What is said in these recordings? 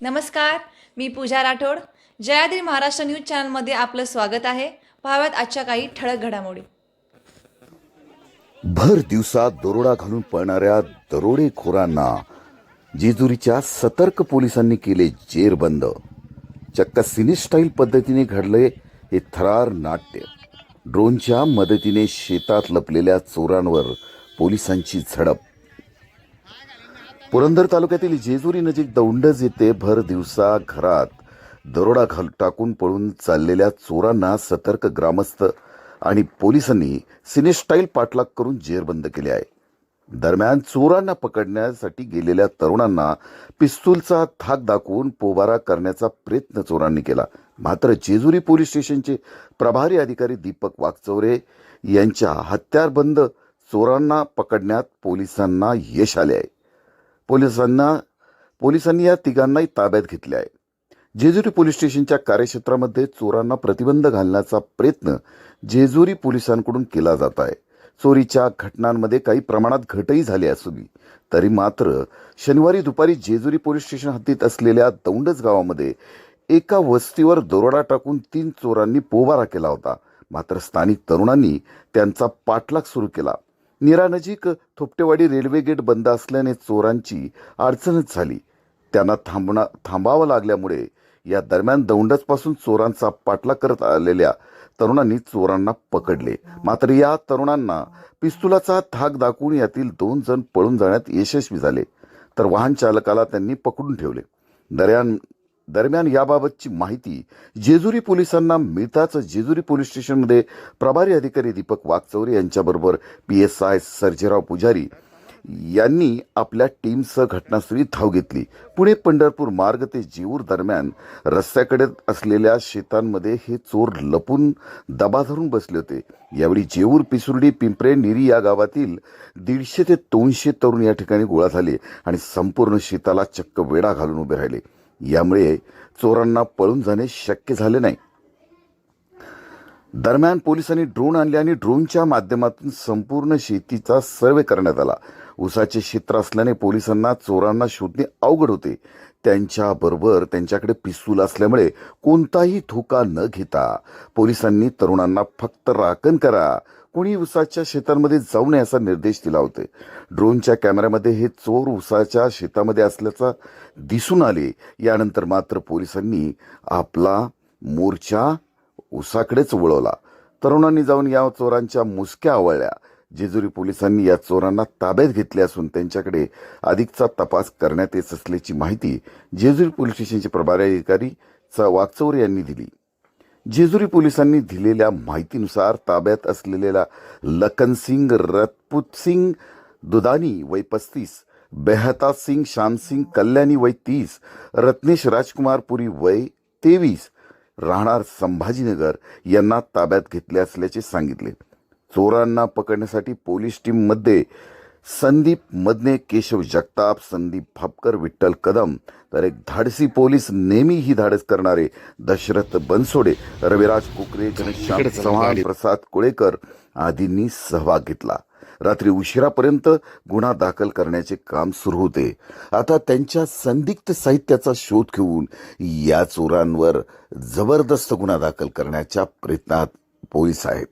नमस्कार मी पूजा राठोड. जयाद्री महाराष्ट्र न्यूज चॅनलमध्ये आपलं स्वागत आहे. पाहाव्यात आजच्या काही ठळक घडामोडी. भर दिवसात दरोडा घालून पळणाऱ्या दरोडेखोरांना जेजुरीच्या सतर्क पोलिसांनी केले जेरबंद. चक्क सिनेस्टाईल पद्धतीने घडले हे थरार नाट्य. ड्रोनच्या मदतीने शेतात लपलेल्या चोरांवर पोलिसांची झडप. पुरंदर तालुक्यातील जेजुरी नजीक दौंडज येथे भर दिवसा घरात दरोडा घाल टाकून पळून चाललेल्या चोरांना सतर्क ग्रामस्थ आणि पोलिसांनी सिनेस्टाईल पाठलाग करून जेरबंद केले आहे. दरम्यान चोरांना पकडण्यासाठी गेलेल्या तरुणांना पिस्तूलचा धाक दाखवून पोबारा करण्याचा प्रयत्न चोरांनी केला. मात्र जेजुरी पोलीस स्टेशनचे प्रभारी अधिकारी दीपक वागचौरे यांच्या हत्यारबंद चोरांना पकडण्यात पोलिसांना यश आले आहे. पोलिसांना पोलिसांनी या तिघांनाही ताब्यात घेतले आहे. जेजुरी पोलीस स्टेशनच्या कार्यक्षेत्रामध्ये चोरांना प्रतिबंध घालण्याचा प्रयत्न जेजुरी पोलिसांकडून केला जात आहे. चोरीच्या घटनांमध्ये काही प्रमाणात घटही झाली असली तरी मात्र शनिवारी दुपारी जेजुरी पोलीस स्टेशन हद्दीत असलेल्या दौंडच गावामध्ये एका वस्तीवर दरोडा टाकून तीन चोरांनी पोबारा केला होता. मात्र स्थानिक तरुणांनी त्यांचा पाठलाग सुरू केला. नीरानजीक थोपटेवाडी रेल्वे गेट बंद असल्याने चोरांची अडचणच झाली. त्यांना थांबणा थांबावं लागल्यामुळे या दरम्यान दौंडचपासून चोरांचा पाठलाग करत आलेल्या तरुणांनी चोरांना पकडले. मात्र या तरुणांना पिस्तुलाचा धाक दाखवून यातील दोन जण पळून जाण्यात यशस्वी झाले तर वाहन चालकाला त्यांनी पकडून ठेवले. दरम्यान दरम्यान याबाबतची माहिती जेजुरी पोलिसांना मिळताच जेजुरी पोलीस स्टेशनमध्ये प्रभारी अधिकारी दीपक वागचौरे यांच्याबरोबर पी एस आय सर्जेराव पुजारी यांनी आपल्या टीमसह घटनास्थळी धाव घेतली. पुणे पंढरपूर मार्ग ते जेऊर दरम्यान रस्त्याकडे असलेल्या शेतांमध्ये हे चोर लपून दबा धरून बसले होते. यावेळी जेऊर पिसुर्डी पिंपरे निरी या गावातील दीडशे ते दोनशे तरुण या ठिकाणी गोळा झाले आणि संपूर्ण शेताला चक्क वेढा घालून उभे राहिले. यामुळे चोरांना पळून जाणे शक्य झाले नाही. दरम्यान पोलिसांनी ड्रोन आणले आणि ड्रोनच्या माध्यमातून संपूर्ण शेतीचा सर्वे करण्यात आला. ऊसाचे क्षेत्र असल्याने पोलिसांना चोरांना शोधणे अवघड होते. त्यांच्याबरोबर त्यांच्याकडे पिस्तूल असल्यामुळे कोणताही धोका न घेता पोलिसांनी तरुणांना फक्त राखण करा कोणी उसाच्या शेतांमध्ये जाऊ नये असा निर्देश दिला होते. ड्रोनच्या कॅमेऱ्यामध्ये हे चोर उसाच्या शेतामध्ये असल्याचा दिसून आले. यानंतर मात्र पोलिसांनी आपला मोर्चा उसाकडेच वळवला. तरुणांनी जाऊन या चोरांच्या मुसक्या आवळल्या. जेजुरी पोलिसांनी या चोरांना ताब्यात घेतले असून त्यांच्याकडे अधिकचा तपास करण्यात येत असल्याची माहिती जेजुरी पोलीस स्टेशनचे प्रभारी अधिकारी च यांनी दिली. जेजुरी पोलिसांनी दिलेल्या माहितीनुसार ताब्यात असलेल्या लखन सिंग सिंग दुदानी वय पस्तीस बेहता सिंग श्यामसिंग कल्याणी वय तीस रत्नेश राजकुमार पुरी वय तेवीस राहणार संभाजीनगर यांना ताब्यात घेतले असल्याचे सांगितले. चोरांना पकडण्यासाठी पोलीस टीममध्ये संदीप मदने केशव जगताप संदीप भापकर विठ्ठल कदम तर एक धाडसी पोलीस नेहमी ही धाडस करणारे दशरथ बनसोडे रविराज कुकरे घनश्याम चव्हाण प्रसाद कुळेकर आदींनी सहभाग घेतला. रात्री उशिरापर्यंत गुन्हा दाखल करण्याचे काम सुरू होते. आता त्यांच्या संदिग्ध साहित्याचा शोध घेऊन या चोरांवर जबरदस्त गुन्हा दाखल करण्याच्या प्रयत्नात पोलीस आहेत.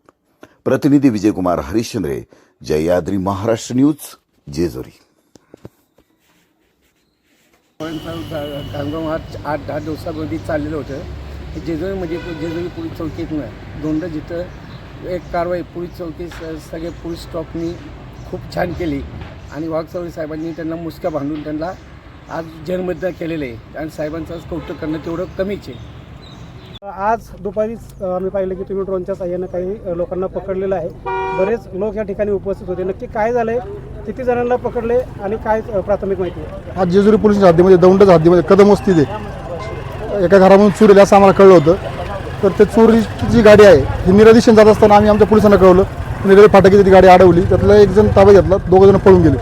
प्रतिनिधी विजयकुमार हरिश्चंद्रे जयाद्री महाराष्ट्र न्यूज जेजुरी. कामगाव हा आठ दहा दिवसामध्ये चाललेलं होतं. जेजुरीमध्ये म्हणजे, जेजुरी पोलीस चौकीतनं दोनदा जिथं एक कारवाई पोलीस चौकी सगळे पोलीस स्टॉपनी खूप छान केली. आणि वाघचौरी साहेबांनी त्यांना मुसक्या बांधून त्यांना आज जेलमध्ये केलेलं आहे. आणि साहेबांचं आज कौतुक करणं तेवढं कमीच आहे. आज दुपारीच आम्ही पाहिलं की तुम्ही ड्रोनच्या साह्यानं काही लोकांना पकडलेलं आहे. बरेच लोक या ठिकाणी उपस्थित होते. नक्की काय झालंय किती जणांना पकडले आणि काय प्राथमिक माहिती आहे? आज जेजुरी पोलीसच्या हद्दीमध्ये दौंडच हद्दीमध्ये कदम वस्ती ते एका घरामधून चोरी असं आम्हाला कळलं होतं. तर ते चोरीची जी गाडी आहे ही निरा जात असताना आम्ही आमच्या पोलिसांना कळवलं. रेल्वे फाटकी ती गाडी अडवली. त्यातला एक जण ताब्यात घेतला दोघं जण पळून गेले.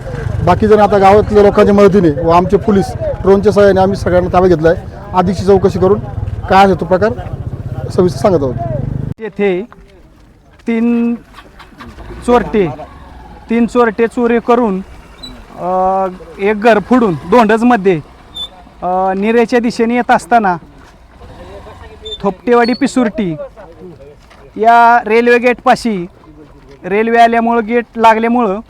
बाकी जण आता गावातल्या लोकांच्या मदतीने व आमचे पोलीस ड्रोनच्या सहाय्याने आम्ही सगळ्यांना ताब्यात घेतला आहे आधीची चौकशी करून काय आहे तो प्रकार? सविस्तर सांगत आहोत. येथे तीन चोरटे तीन चोरटे चोरी करून अ, एक घर फोडून दोंडजमध्ये अ, निरेच्या दिशेने येत असताना थोपटेवाडी पिसुर्टी या रेल्वे गेटपाशी रेल्वे आल्यामुळं गेट लागल्यामुळं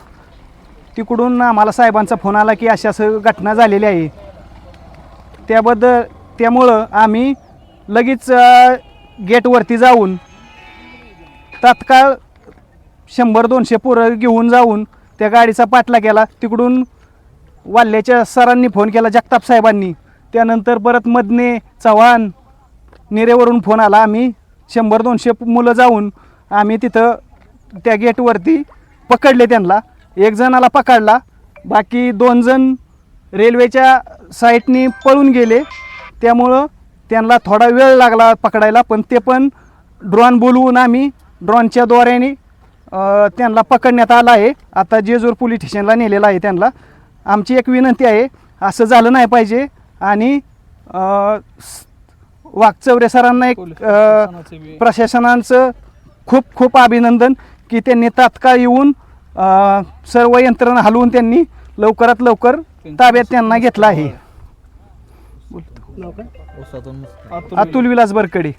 तिकडून आम्हाला साहेबांचा फोन आला की अशा असं घटना झालेली आहे. त्याबद्दल त्यामुळं आम्ही लगेच गेटवरती जाऊन तात्काळ शंभर दोनशे पोरं घेऊन जाऊन त्या गाडीचा पाठला केला. तिकडून वाल्ल्याच्या सरांनी फोन केला जगताप साहेबांनी. त्यानंतर परत मदने चव्हाण निरेवरून फोन आला. आम्ही शंभर दोनशे मुलं जाऊन आम्ही तिथं त्या गेटवरती पकडले त्यांना. एक जणाला पकडला. बाकी दोन जण रेल्वेच्या साईटनी पळून गेले. त्यामुळं त्यांना थोडा वेळ लागला पकडायला पण ते पण ड्रोन बोलवून आम्ही ड्रोनच्या द्वारेने त्यांना पकडण्यात आलं आहे. आता जेजूर पोलीस स्टेशनला नेलेलं आहे त्यांना. आमची एक विनंती आहे असं झालं नाही पाहिजे. आणि वाघचौरे सरांना एक प्रशासनाचं खूप खूप अभिनंदन की त्यांनी तात्काळ येऊन सर्व यंत्रणा हलवून त्यांनी लवकरात लवकर ताब्यात त्यांना घेतलं आहे. नाव काय? अतुल विलास बरकडे.